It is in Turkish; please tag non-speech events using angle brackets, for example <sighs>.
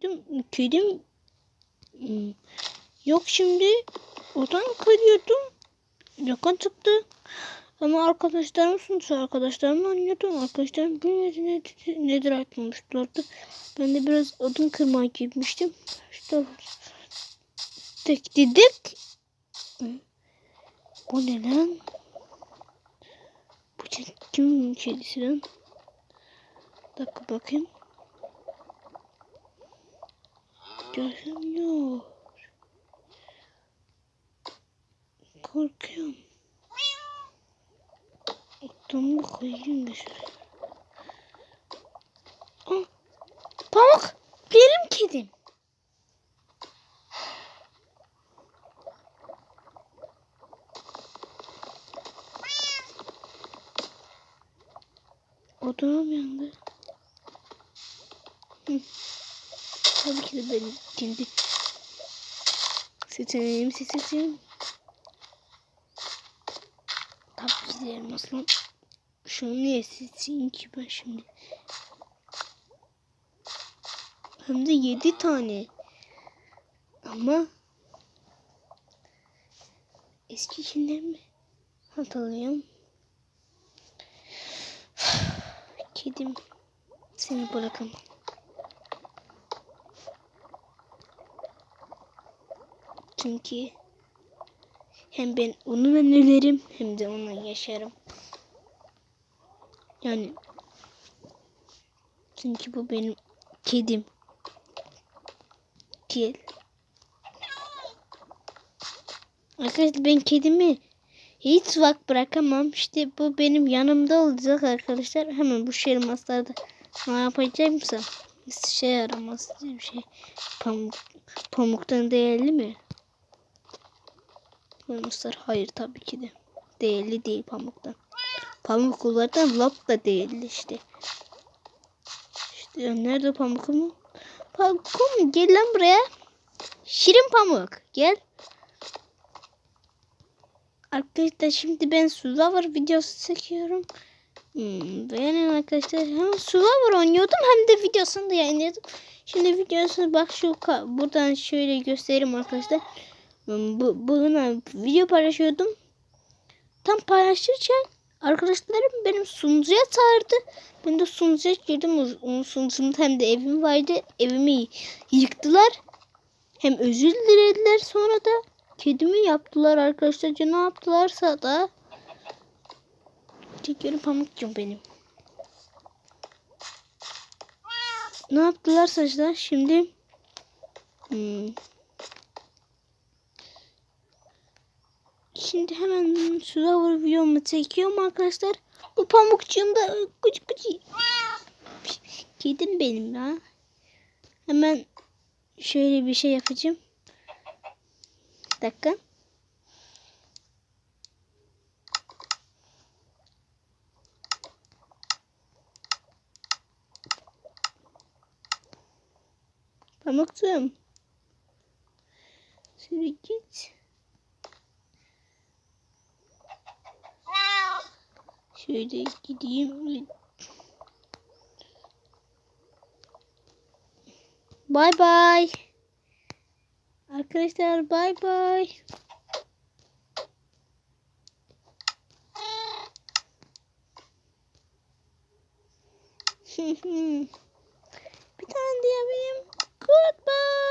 Kedim, kedim hmm, yok şimdi odan kırıyordum. Yakan çıktı. Ama arkadaşlarım sonuçta arkadaşlarımla oynuyordum. Arkadaşlarım bilmedi ne, nedir atmamışlardı. Ben de biraz odun kırmaya gitmiştim. İşte tek dedik. Bu ne lan? Bu kimin kedisi lan? Bir dakika bakayım. Görünmüyor. Korkuyorum. Otumu koyayım da şuraya. Aa, Pamuk! Benim kedim. Odunum yandı. Hı. Tabii ki de benim kendi seçeneğim seçeceğim. Tabii ki de elmas lan. Şunu niye seçeyim ki ben şimdi? Hem de yedi tane. Ama eski kimden mi hatırlıyorum? <sighs> Kedim seni bırakamam. Çünkü hem ben onunla ölerim hem de onunla yaşarım. Yani çünkü bu benim kedim. Gel. Arkadaşlar ben kedimi hiç vak bırakamam. İşte bu benim yanımda olacak arkadaşlar. Hemen bu şermaslarda ne yapacağımsa şey yaramaz diye bir şey. Pamuk, pamuktan değerli mi? Elmaslar hayır tabii ki de. Değerli değil pamuktan. Pamuk kullardan lap da değerli işte. İşte nerede pamukum? Pamukum gel lan buraya. Şirin pamuk gel. Arkadaşlar şimdi ben Survivor videosu çekiyorum. Hmm, beğenin arkadaşlar. Hem Survivor oynuyordum hem de videosunu da yayınladım. Şimdi videosu bak şu buradan şöyle göstereyim arkadaşlar. Bu, bugün video paylaşıyordum. Tam paylaşırken arkadaşlarım benim sunucuya çağırdı. Ben de sunucuya girdim. Onun sunucumda hem de evim vardı. Evimi yıktılar. Hem özür dilediler sonra da kedimi yaptılar arkadaşlar. Ne yaptılarsa da Çekiyorum pamukcuğum benim. Ne yaptılarsa da şimdi hmm, Şimdi hemen Survivor videomu çekiyorum arkadaşlar. Bu pamukçuğum da küçük küçük. Kedim benim ya. Hemen şöyle bir şey yapacağım. Bir dakika. Pamukcuğum. Şöyle git. Şöyle gideyim. Bay bay. Arkadaşlar bay bay. <laughs> Bir tane diyebilirim. Goodbye.